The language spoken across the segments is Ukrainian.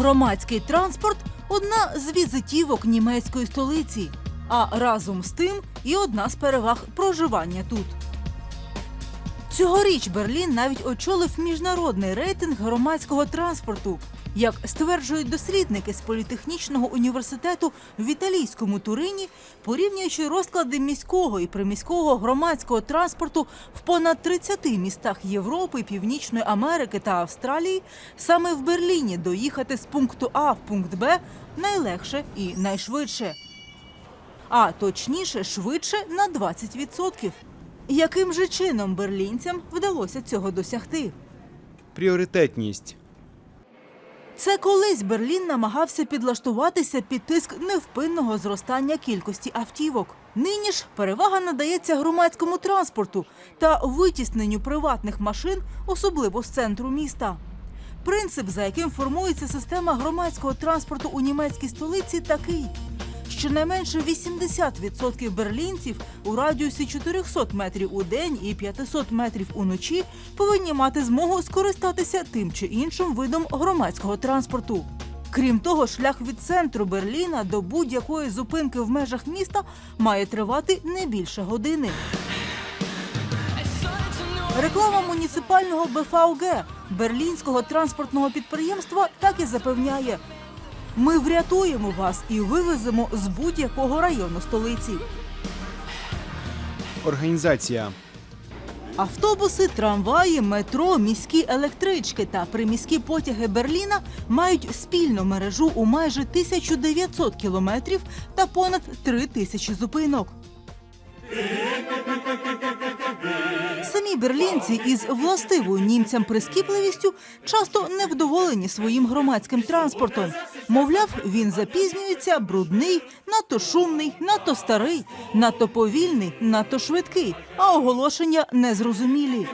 Громадський транспорт одна з візитівок німецької столиці, а разом з тим і одна з переваг проживання тут. Цьогоріч Берлін навіть очолив міжнародний рейтинг громадського транспорту. Як стверджують дослідники з політехнічного університету в італійському Турині, порівнюючи розклади міського і приміського громадського транспорту в понад 30 містах Європи, Північної Америки та Австралії, саме в Берліні доїхати з пункту А в пункт Б найлегше і найшвидше. А точніше, швидше на 20%. Яким же чином берлінцям вдалося цього досягти? Пріоритетність. Це колись Берлін намагався підлаштуватися під тиск невпинного зростання кількості автівок. Нині ж перевага надається громадському транспорту та витісненню приватних машин, особливо з центру міста. Принцип, за яким формується система громадського транспорту у німецькій столиці, такий. Щонайменше 80% берлінців у радіусі 400 метрів у день і 500 метрів уночі повинні мати змогу скористатися тим чи іншим видом громадського транспорту. Крім того, шлях від центру Берліна до будь-якої зупинки в межах міста має тривати не більше години. Реклама муніципального БФАУГ берлінського транспортного підприємства так і запевняє. Ми врятуємо вас і вивеземо з будь-якого району столиці. Організація. Автобуси, трамваї, метро, міські електрички та приміські потяги Берліна мають спільну мережу у майже 1900 кілометрів та понад 3 тисячі зупинок. Берлінці із властивою німцям прискіпливістю часто невдоволені своїм громадським транспортом. Мовляв, він запізнюється, брудний, надто шумний, надто старий, надто повільний, надто швидкий, а оголошення незрозумілі.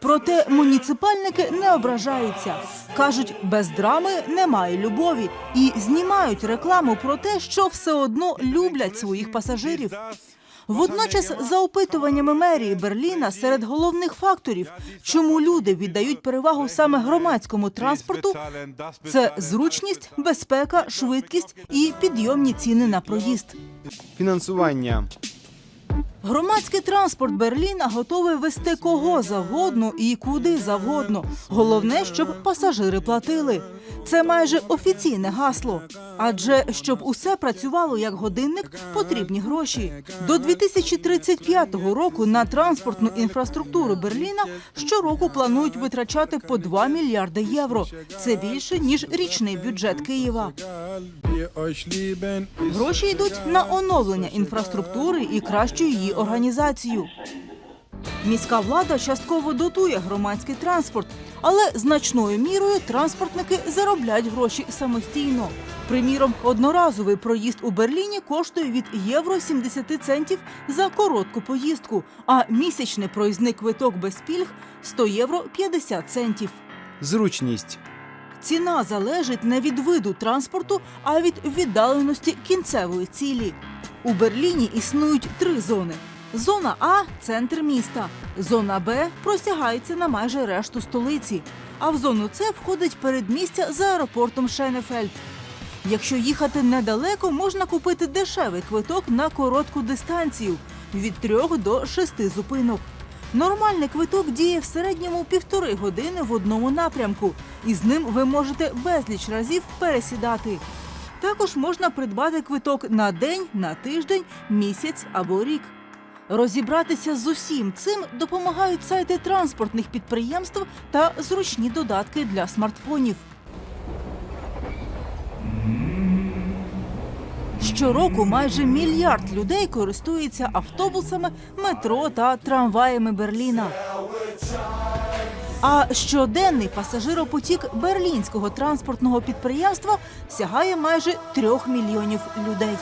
Проте муніципальники не ображаються. Кажуть, без драми немає любові і знімають рекламу про те, що все одно люблять своїх пасажирів. Водночас, за опитуваннями мерії Берліна, серед головних факторів, чому люди віддають перевагу саме громадському транспорту, це зручність, безпека, швидкість і підйомні ціни на проїзд. Фінансування. Громадський транспорт Берліна готовий вести кого завгодно і куди завгодно. Головне, щоб пасажири платили. Це майже офіційне гасло. Адже щоб усе працювало як годинник, потрібні гроші. До 2035 року на транспортну інфраструктуру Берліна щороку планують витрачати по 2 мільярди євро. Це більше ніж річний бюджет Києва. Гроші йдуть на оновлення інфраструктури і кращу її організацію. Міська влада частково дотує громадський транспорт, але значною мірою транспортники заробляють гроші самостійно. Приміром, одноразовий проїзд у Берліні коштує від євро 70 центів за коротку поїздку, а місячний проїзний квиток без пільг 100 євро 50 центів. Зручність. Ціна залежить не від виду транспорту, а від віддаленості кінцевої цілі. У Берліні існують три зони. Зона А центр міста. Зона Б простягається на майже решту столиці. А в зону С входить передмістя за аеропортом Шенефельд. Якщо їхати недалеко, можна купити дешевий квиток на коротку дистанцію від трьох до шести зупинок. Нормальний квиток діє в середньому півтори години в одному напрямку, і з ним ви можете безліч разів пересідати. Також можна придбати квиток на день, на тиждень, місяць або рік. Розібратися з усім цим допомагають сайти транспортних підприємств та зручні додатки для смартфонів. Щороку майже мільярд людей користуються автобусами, метро та трамваями Берліна. А щоденний пасажиропотік берлінського транспортного підприємства сягає майже трьох мільйонів людей.